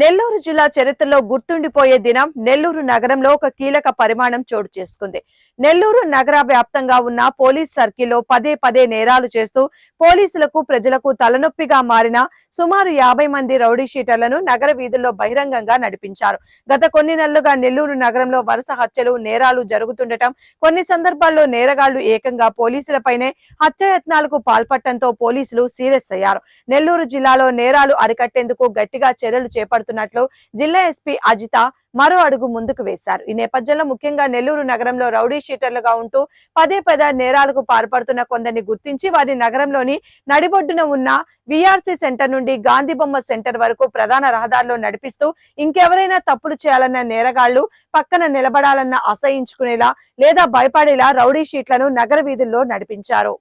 నెల్లూరు జిల్లా చరిత్రలో గుర్తుండిపోయే దినం నెల్లూరు నగరంలో ఒక కీలక పరిమాణం చోటు చేసుకుంది. నెల్లూరు నగర వ్యాప్తంగా ఉన్న పోలీస్ సర్కిల్లో పదే పదే నేరాలు చేస్తూ పోలీసులకు ప్రజలకు తలనొప్పిగా మారిన సుమారు యాభై మంది రౌడీ షీటర్లను నగర వీధుల్లో బహిరంగంగా నడిపించారు. గత కొన్ని నెలలుగా నెల్లూరు నగరంలో వరుస హత్యలు నేరాలు జరుగుతుండటం కొన్ని సందర్భాల్లో నేరగాళ్ళు ఏకంగా పోలీసులపైనే హత్యాయత్నాలకు పాల్పడటంతో పోలీసులు సీరియస్ అయ్యారు. నెల్లూరు జిల్లాలో నేరాలు అరికట్టేందుకు గట్టిగా చర్యలు మాట్లాడుతున్నట్లు జిల్లా ఎస్పీ అజిత మరో అడుగు ముందుకు వేశారు. ఈ నేపథ్యంలో ముఖ్యంగా నెల్లూరు నగరంలో రౌడీ షీటర్లుగా ఉంటూ పదే పదే నేరాలకు పాల్పడుతున్న కొందరిని గుర్తించి వారి నగరంలోని నడిబొడ్డున ఉన్న విఆర్సీ సెంటర్ నుండి గాంధీ బొమ్మ సెంటర్ వరకు ప్రధాన రహదారిలో నడిపిస్తూ ఇంకెవరైనా తప్పులు చేయాలన్న నేరగాళ్ళు పక్కన నిలబడాలన్న అసహించుకునేలా లేదా భయపడేలా రౌడీ షీట్లను నగర వీధుల్లో నడిపించారు.